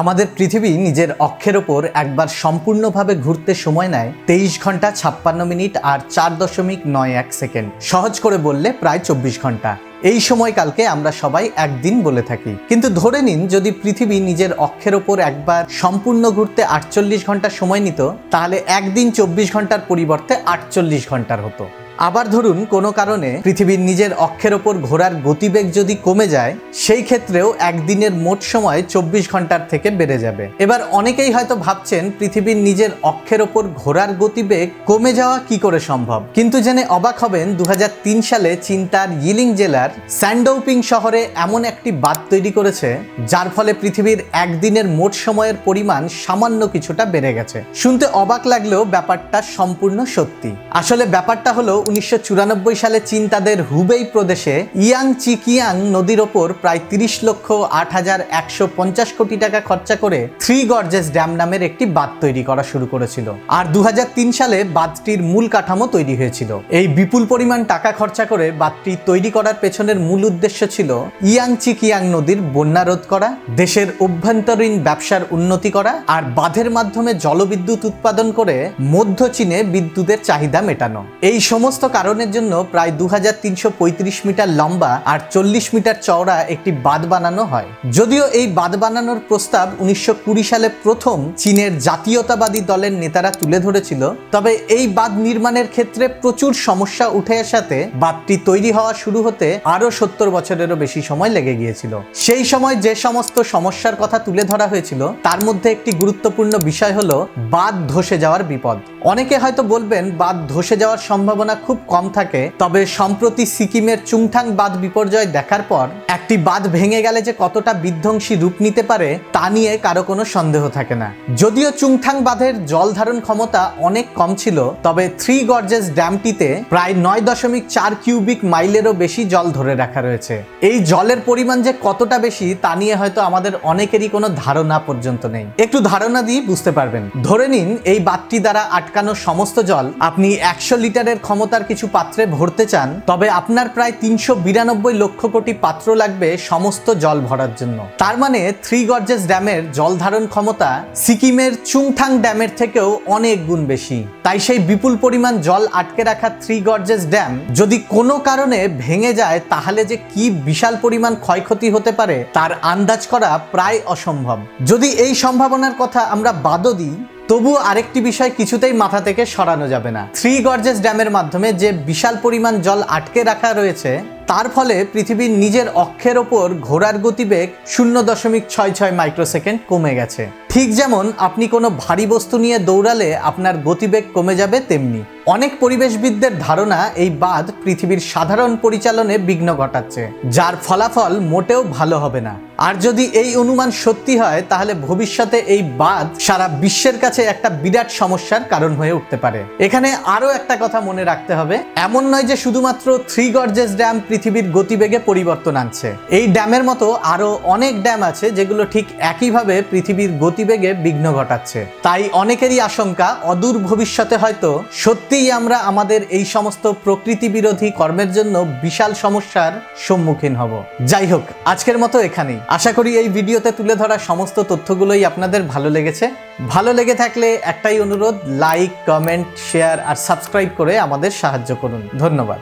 আমাদের পৃথিবী নিজের অক্ষের ওপর একবার সম্পূর্ণভাবে ঘুরতে সময় নেয় তেইশ ঘণ্টা ছাপ্পান্ন মিনিট আর চার দশমিক নয় এক সেকেন্ড। সহজ করে বললে প্রায় চব্বিশ ঘণ্টা। এই সময়কালকে আমরা সবাই একদিন বলে থাকি। কিন্তু ধরে নিন, যদি পৃথিবী নিজের অক্ষের ওপর একবার সম্পূর্ণ ঘুরতে আটচল্লিশ ঘণ্টা সময় নিত, তাহলে একদিন চব্বিশ ঘণ্টার পরিবর্তে আটচল্লিশ ঘণ্টার হতো। আবার ধরুন কোনো কারণে পৃথিবীর নিজের অক্ষের ওপর ঘোরার গতিবেগ যদি কমে যায়, সেই ক্ষেত্রেও একদিনের মোট সময় চব্বিশ ঘণ্টার থেকে বেড়ে যাবে। এবার অনেকেই হয়তো ভাবছেন পৃথিবীর নিজের অক্ষের ওপর ঘোরার গতিবেগ কমে যাওয়া কি করে সম্ভব। কিন্তু জেনে অবাক হবেন দু হাজার তিন সালে চীন তার ইলিং জেলার স্যান্ডৌপিং শহরে এমন একটি বাঁধ তৈরি করেছে, যার ফলে পৃথিবীর একদিনের মোট সময়ের পরিমাণ সামান্য কিছুটা বেড়ে গেছে। শুনতে অবাক লাগলেও ব্যাপারটা সম্পূর্ণ সত্যি। আসলে ব্যাপারটা হলো উনিশশো চুরানব্বই সালে চীন তাদের হুবেই প্রদেশে ইয়াং চিকিয়াং নদীর ওপর প্রায় তিরিশ লক্ষ আট হাজার একশো পঞ্চাশ কোটি টাকা খরচা করে থ্রি গর্জেস ড্যাম নামের একটি বাঁধ তৈরি করা শুরু করেছিল। আর দু হাজার তিন সালে বাঁধটির মূল কাঠামো তৈরি হয়েছিল। এই বিপুল পরিমাণ টাকা খরচা করে বাঁধটি তৈরি করার পেছনের মূল উদ্দেশ্য ছিল ইয়াং চিকিয়াং নদীর বন্যা রোধ করা, দেশের অভ্যন্তরীণ ব্যবসার উন্নতি করা, আর বাঁধের মাধ্যমে জলবিদ্যুৎ উৎপাদন করে মধ্য চীনে বিদ্যুতের চাহিদা মেটানো। এই সমস্ত কারণের জন্য প্রায় দু হাজার তিনশো পঁয়ত্রিশ মিটার লম্বা আর চল্লিশ মিটার চওড়া একটি বাঁধ বানানো হয়। যদিও এই বাঁধ বানানোর প্রস্তাব উনিশশো কুড়ি সালে প্রথম চীনের জাতীয়তাবাদী দলের নেতারা তুলে ধরেছিল, তবে এই বাঁধ নির্মাণের ক্ষেত্রে প্রচুর সমস্যা উঠে আসাতে বাঁধটি তৈরি হওয়া শুরু হতে আরও সত্তর বছরেরও বেশি সময় লেগে গিয়েছিল। সেই সময় যে সমস্ত সমস্যার কথা তুলে ধরা হয়েছিল, তার মধ্যে একটি গুরুত্বপূর্ণ বিষয় হলো বাঁধ ধসে যাওয়ার বিপদ। অনেকে হয়তো বলবেন, বাঁধ ধসে যাওয়ার সম্ভাবনা খুব কম থাকে, তবে সম্প্রতি সিকিমের চুংথাং বাঁধ বিপর্যয় দেখার পর, একটি বাঁধ ভেঙে গেলে যে কতটা বিধ্বংসী রূপ নিতে পারে, তা নিয়ে কারও কোনো সন্দেহ থাকে না। যদিও চুংথাং বাঁধের জল ধারণ ক্ষমতা অনেক কম ছিল, তবে থ্রি গর্জেস ড্যামটিতে প্রায় নয় দশমিক চার কিউবিক মাইলেরও বেশি জল ধরে রাখা রয়েছে। এই জলের পরিমাণ যে কতটা বেশি, তা নিয়ে হয়তো আমাদের অনেকেরই কোনো ধারণা পর্যন্ত নেই। একটু ধারণা দিয়ে বুঝতে পারবেন। ধরে নিন, এই বাঁধটি দ্বারা আটকানো সমস্ত জল আপনি একশো লিটারের ক্ষমতার কিছু পাত্রে ভরতে চান, তবে আপনার প্রায় তিনশো বিরানব্বই লক্ষ কোটি পাত্র লাগবে সমস্ত জল ভরার জন্য। তার মানে থ্রি গর্জেস ড্যামের জল ধারণ ক্ষমতা সিকিমের চুংথাং ড্যামের থেকেও অনেক গুণ বেশি। তাই সেই বিপুল পরিমাণ জল আটকে রাখা থ্রি গর্জেস ড্যাম যদি কোনো কারণে ভেঙে যায়, তাহলে যে কি বিশাল পরিমাণ ক্ষয়ক্ষতি হতে পারে, তার আন্দাজ করা প্রায় অসম্ভব। যদি এই সম্ভাবনার কথা আমরা বাদও দিই তবুও আরেকটি বিষয় কিছুতেই মাথা থেকে সরানো যাবে না। থ্রি গর্জেস ড্যামের মাধ্যমে যে বিশাল পরিমাণ জল আটকে রাখা রয়েছে, তার ফলে পৃথিবীর নিজের অক্ষের ওপর ঘোরার গতিবেগ শূন্য দশমিক ছয় ছয় মাইক্রোসেকেন্ড কমে গেছে। ঠিক যেমন আপনি কোনো ভারী বস্তু নিয়ে দৌড়ালে আপনার গতিবেগ কমে যাবে তেমনি। অনেক পরিবেশবিদদের ধারণা এই বাঁধ পৃথিবীর সাধারণ পরিচালনে বিঘ্ন ঘটাচ্ছে, যার ফলাফল মোটেও ভালো হবে না। আর যদি এই অনুমান সত্যি হয়, তাহলে ভবিষ্যতে এই বাদ সারা বিশ্বের কাছে একটা বিরাট সমস্যার কারণ হয়ে উঠতে পারে। এখানে আরও একটা কথা মনে রাখতে হবে। এমন নয় যে শুধুমাত্র থ্রি গর্জেস ড্যাম পৃথিবীর গতিবেগে পরিবর্তন আনছে। এই ড্যামের মতো আরও অনেক ড্যাম আছে, যেগুলো ঠিক একইভাবে পৃথিবীর গতিবেগে বিঘ্ন ঘটাচ্ছে। তাই অনেকেরই আশঙ্কা, অদূর ভবিষ্যতে হয়তো সত্যিই আমরা আমাদের এই সমস্ত প্রকৃতি বিরোধী কর্মের জন্য বিশাল সমস্যার সম্মুখীন হব। যাই হোক, আজকের মতো এখানেই। আশা করি এই ভিডিওতে তুলে ধরা সমস্ত তথ্যগুলোই আপনাদের ভালো লেগেছে। ভালো লেগে থাকলে একটাই অনুরোধ লাইক কমেন্ট শেয়ার আর সাবস্ক্রাইব করে আমাদের সাহায্য করুন। ধন্যবাদ।